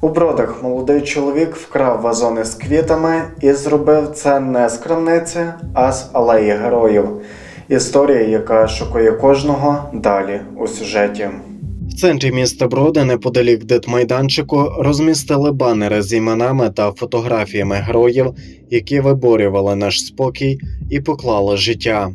У бродах молодий чоловік вкрав вазони з квітами і зробив це не з крамниці, а з алеї героїв. Історія, яка шокує кожного далі у сюжеті. В центрі міста Броди, неподалік дитмайданчику, розмістили банери з іменами та фотографіями героїв, які виборювали наш спокій і поклали життя.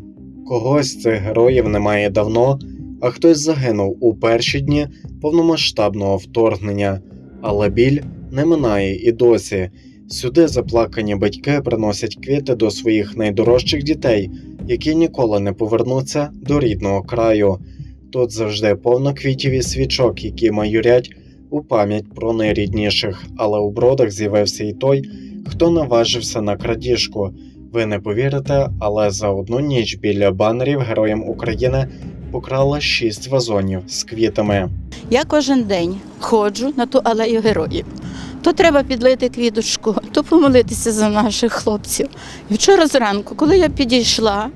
Когось цих героїв немає давно, а хтось загинув у перші дні повномасштабного вторгнення. Але біль не минає і досі. Сюди заплакані батьки приносять квіти до своїх найдорожчих дітей, які ніколи не повернуться до рідного краю. Тут завжди повно квітів і свічок, які майорять у пам'ять про найрідніших. Але у бродах з'явився і той, хто наважився на крадіжку. Ви не повірите, але за одну ніч біля банерів Героям України покрали шість вазонів з квітами. Я кожен день ходжу на ту алею героїв. То треба підлити квіточку, то помолитися за наших хлопців. І вчора зранку, коли я підійшла,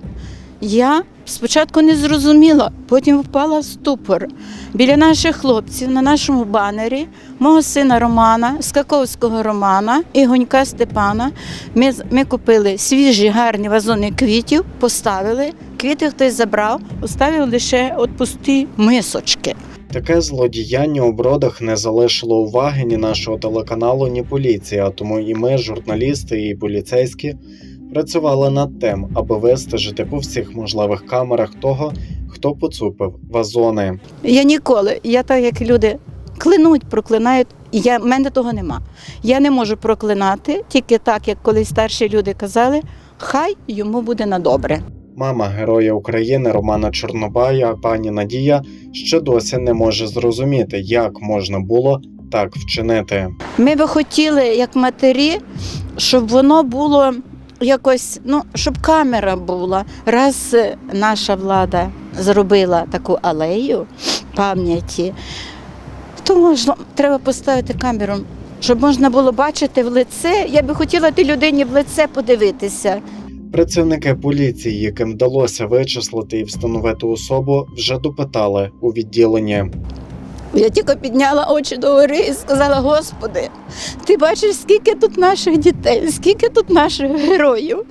я спочатку не зрозуміла, потім впала в ступор. Біля наших хлопців на нашому банері, мого сина Романа, Скаковського Романа і Гонька Степана. Ми, ми купили свіжі гарні вазони квітів, поставили. Квіти хтось забрав, оставив лише от пусті мисочки. Таке злодіяння у бродах не залишило уваги ні нашого телеканалу, ні поліції, а тому і ми, журналісти і поліцейські, працювали над тим, аби вистежити по всіх можливих камерах того, хто поцупив вазони. Я ніколи, я так як люди клянуть, проклинають. Я, в мене того нема. Я не можу проклинати, тільки так, як колись старші люди казали, хай йому буде на добре. Мама героя України Романа Чорнобая, пані Надія, ще досі не може зрозуміти, як можна було так вчинити. Ми би хотіли, як матері, щоб воно було якось, ну, щоб камера була. Раз наша влада зробила таку алею пам'яті, то можна, треба поставити камеру, щоб можна було бачити в лице. Я би хотіла тій людині в лице подивитися. Працівники поліції, яким вдалося вичислити і встановити особу, вже допитали у відділенні. Я тільки підняла очі до гори і сказала: Господи, ти бачиш, скільки тут наших дітей, скільки тут наших героїв.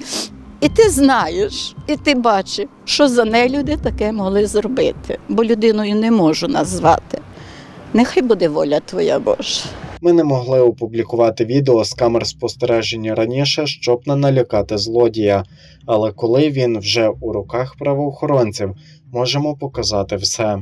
І ти знаєш, і ти бачиш, що за нелюди таке могли зробити, бо людиною не можу назвати. Нехай буде воля твоя Божа. Ми не могли опублікувати відео з камер спостереження раніше, щоб не налякати злодія. Але коли він вже у руках правоохоронців, можемо показати все.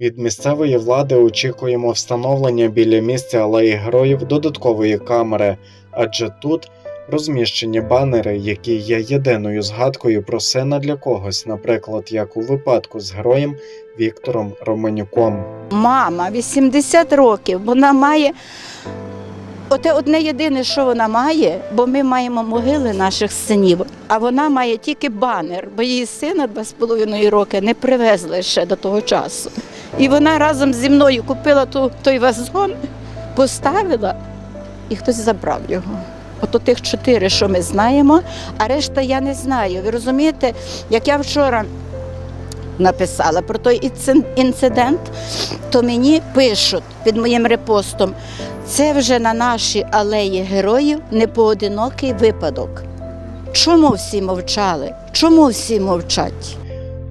Від місцевої влади очікуємо встановлення біля місця алеї героїв додаткової камери, адже тут розміщені банери, які є єдиною згадкою про сина для когось, наприклад, як у випадку з героєм Віктором Романюком. Мама 80 років, вона має. Оте одне єдине, що вона має, бо ми маємо могили наших синів, а вона має тільки банер, бо її сина два з половиною роки не привезли ще до того часу. І вона разом зі мною купила ту, той вазон, поставила, і хтось забрав його. Ото тих чотири, що ми знаємо, а решта я не знаю. Ви розумієте, як я вчора написала про той інцидент, то мені пишуть під моїм репостом. Це вже на нашій алеї героїв непоодинокий випадок. Чому всі мовчали? Чому всі мовчать?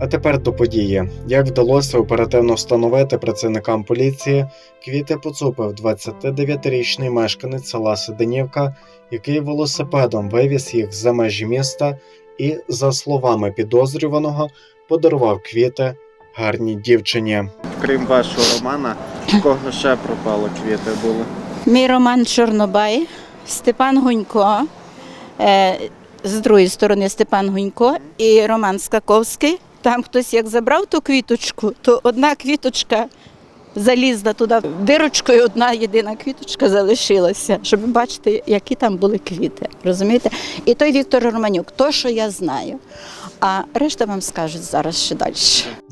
А тепер до події. Як вдалося оперативно встановити працівникам поліції, квіти поцупив 29-річний мешканець села Сиденівка, який велосипедом вивіз їх за межі міста і, за словами підозрюваного, подарував квіти гарній дівчині. Крім вашого романа, в кого ще пропали квіти були? Мій Роман Чорнобай, Степан Гунько, е, з другої сторони Степан Гунько і Роман Скаковський. Там хтось як забрав ту квіточку, то одна квіточка залізла туди і одна єдина квіточка залишилася, щоб ви бачите, які там були квіти. Розумієте? І той Віктор Романюк, то, що я знаю. А решта вам скажуть зараз ще далі.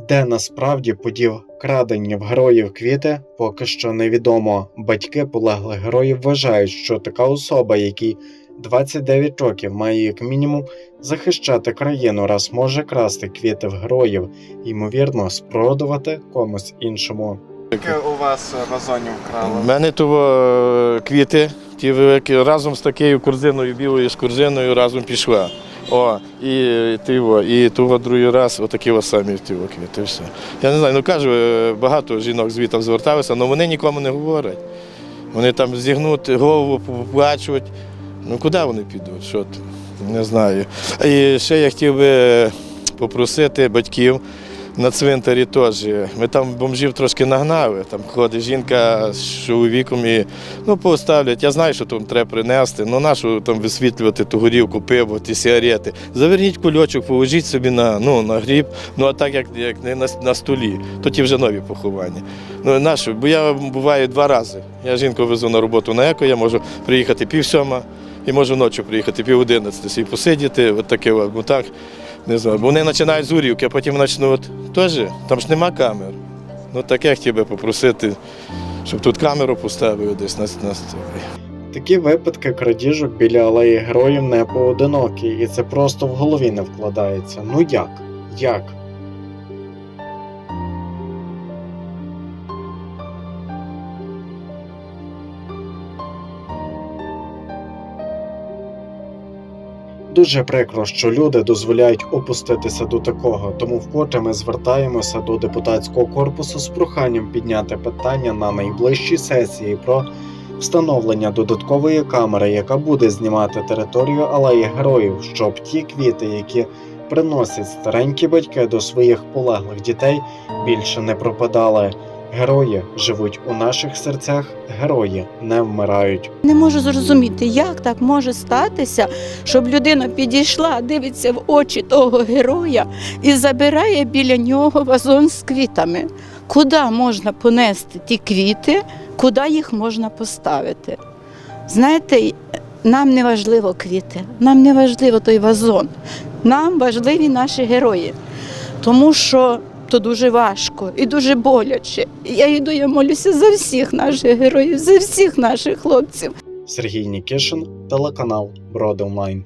Де насправді подів крадені в героїв квіти, поки що невідомо. Батьки полеглих героїв вважають, що така особа, якій 29 років, має як мінімум захищати країну, раз може красти квіти в героїв, ймовірно, спродувати комусь іншому. Яке у вас вазонів вкрали? У мене того квіти, ті великі, разом з такою корзиною, білою з корзиною разом пішла. О, і тиво, і того другий раз отакі ось самі ті о квіти. Все. Я не знаю, ну кажу, е, багато жінок звітом зверталися, але вони нікому не говорять. Вони там зігнуть голову, поплачуть. Ну куди вони підуть? Що? Не знаю. І ще я хотів би попросити батьків на цвинтарі теж. Ми там бомжів трошки нагнали. Там ходить жінка з чоловіком і ну, поставлять. Я знаю, що там треба принести. Ну нашу там висвітлювати ту горівку, пиво, ті сигарети. Заверніть кульочок, положіть собі на, ну, на гріб. Ну а так як, як не на, на столі, то ті вже нові поховання. Ну, нашу, бо я буваю два рази. Я жінку везу на роботу на еко, я можу приїхати пів сьома і можу ночі приїхати пів одинадцяти, собі посидіти, от таке, от, так. Не знаю, бо вони починають з урівки, а потім почнуть теж, там ж нема камер. Ну таке хотів би попросити, щоб тут камеру поставили десь на, на Такі випадки крадіжок біля алеї героїв не поодинокі, і це просто в голові не вкладається. Ну як? Як? Дуже прикро, що люди дозволяють опуститися до такого, тому вкотре ми звертаємося до депутатського корпусу з проханням підняти питання на найближчій сесії про встановлення додаткової камери, яка буде знімати територію алеї героїв, щоб ті квіти, які приносять старенькі батьки до своїх полеглих дітей, більше не пропадали. Герої живуть у наших серцях, герої не вмирають. Не можу зрозуміти, як так може статися, щоб людина підійшла, дивиться в очі того героя і забирає біля нього вазон з квітами. Куди можна понести ті квіти, куди їх можна поставити? Знаєте, нам не важливо квіти, нам не важливо той вазон, нам важливі наші герої. Тому що то дуже важко і дуже боляче. Я йду, я молюся за всіх наших героїв, за всіх наших хлопців. Сергій Нікішин, телеканал Броди Онлайн.